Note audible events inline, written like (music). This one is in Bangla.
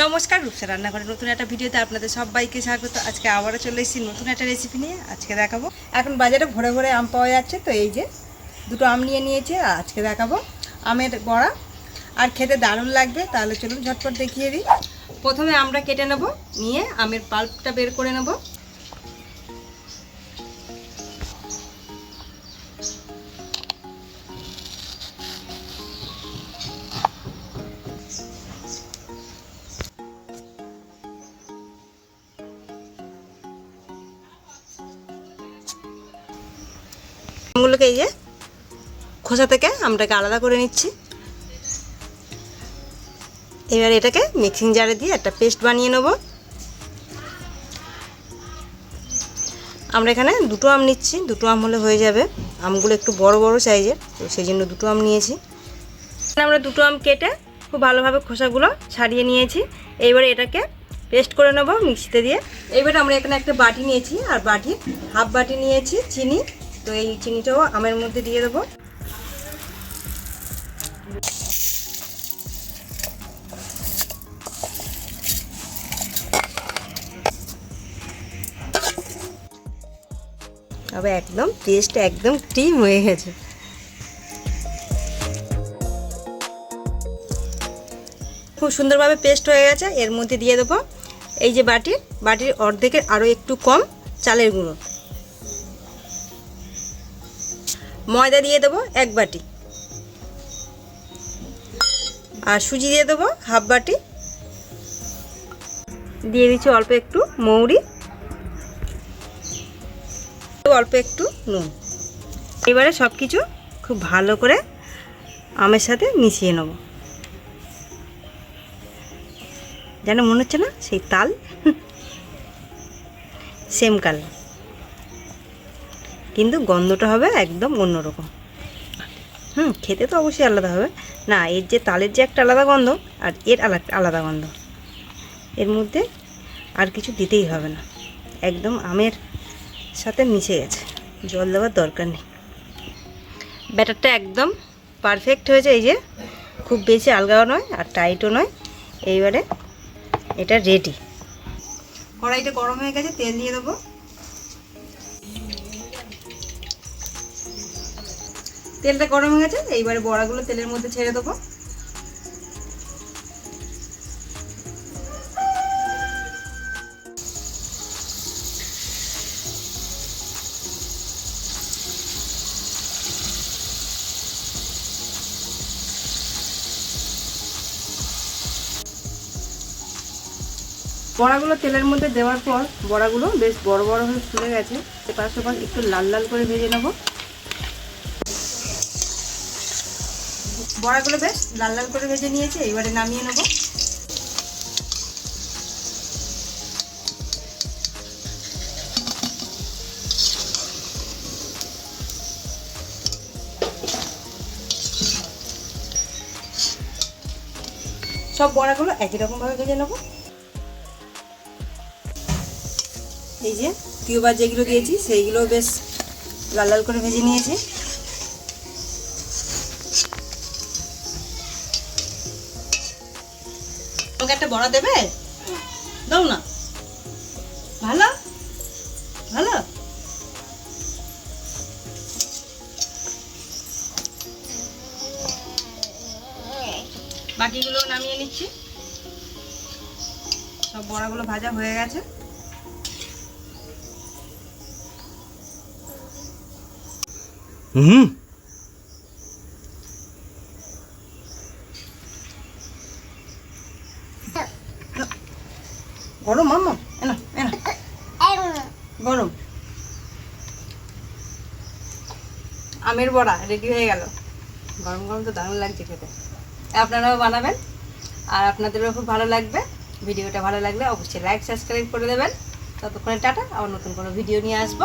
নমস্কার, রূপসা রান্নাঘরে নতুন একটা ভিডিওতে আপনাদের সবাইকে স্বাগত। আজকে আবারও চলে এসেছি নতুন একটা রেসিপি নিয়ে, আজকে দেখাবো। এখন বাজারে ভরে ভরে আম পাওয়া যাচ্ছে, তো এই যে দুটো আম নিয়ে নিয়েছে আজকে দেখাবো আমের বড়া। আর খেতে দারুণ লাগবে, তাহলে চলুন ঝটপট দেখিয়ে দিই। প্রথমে আমরা কেটে নেব, নিয়ে আমের পাল্পটা বের করে নেব। আমগুলোকে এই যে খোসা থেকে আমটাকে আলাদা করে নিচ্ছি। এবার এটাকে মিক্সিং জারে দিয়ে একটা পেস্ট বানিয়ে নেব। আমরা এখানে দুটো আম নিচ্ছি, দুটো আম হলে হয়ে যাবে। আমগুলো একটু বড় বড় সাইজের, তো সেই জন্য দুটো আম নিয়েছি। আমরা দুটো আম কেটে খুব ভালোভাবে খোসাগুলো ছাড়িয়ে নিয়েছি। এইবারে এটাকে পেস্ট করে নেব মিক্সিতে দিয়ে। এইবারে আমরা এখানে একটা বাটি নিয়েছি, আর বাটি হাফ বাটি নিয়েছি চিনি। তো এই চিনিটাও আমের মধ্যে দিয়ে দেবো। তবে একদম টেস্ট একদম ক্রিম হয়ে গেছে। খুব সুন্দরভাবে পেস্ট হয়ে গেছে, এর মধ্যে দিয়ে দেবো। এই যে বাটির বাটির অর্ধেকের আরও একটু কম চালের গুঁড়ো। ময়দা দিয়ে দেবো এক বাটি। আর সুজি দিয়ে দেবো হাফ বাটি। দিয়ে দিচ্ছি অল্প একটু মৌরি। অল্প একটু নুন। এবারে সব কিছু খুব ভালো করে আমের সাথে মিশিয়ে নেব। যেন মনে হচ্ছে না সেই তাল। (laughs) Same colour. কিন্তু গন্ধটা হবে একদম অন্যরকম। হুম, খেতে তো অবশ্যই আলাদা হবে। না, এর যে তালের যে একটা আলাদা গন্ধ আর এর আলাদা আলাদা গন্ধ। এর মধ্যে আর কিছু দিতেই হবে না। একদম আমের সাথে মিশে গেছে। জল দেওয়ার দরকার নেই। ব্যাটারটা একদম পারফেক্ট হয়েছে এই যে। খুব বেশি আলগাও নয় আর টাইটও নয়। এইবারে এটা রেডি কড়াইটা গরম হয়ে গেছে, তেল দিয়ে দেবো। তেলটা গরম হয়ে গেছে, এইবারে বড়াগুলো তেলের মধ্যে ছেড়ে দেবো। বড়াগুলো তেলের মধ্যে দেওয়ার পর বড়াগুলো বেশ বড় বড় হয়ে ফুলে গেছে, এপাশ ওপাশ একটু লাল লাল করে ভেজে নেব। বড়াগুলো বেশ লাল লাল করে ভেজে নিয়েছে এবারে নামিয়ে নেব। সব বড়াগুলো একই রকমভাবে ভেজে নেব। এই যে টিউবার যেগুলো দিয়েছি, সেইগুলো বেশ লাল লাল করে ভেজে নিয়েছি। একটা বড়া দেবে? দাও না। ভালো? ভালো? বাকিগুলো নামিয়ে নিচ্ছি। সব বড়াগুলো ভাজা হয়ে গেছে। হুম। গরম, মাম্মা? এনা এনা। গরম। আমের বড়া রেডি হয়ে গেল। গরম গরম তো দারুণ লাগছে খেতে। আপনারাও বানাবেন। আর আপনাদেরও খুব ভালো লাগবে। ভিডিওটা ভালো লাগলে অবশ্যই লাইক সাবস্ক্রাইব করে দেবেন। ততক্ষণে টাটা, আবার নতুন কোনো ভিডিও নিয়ে আসব।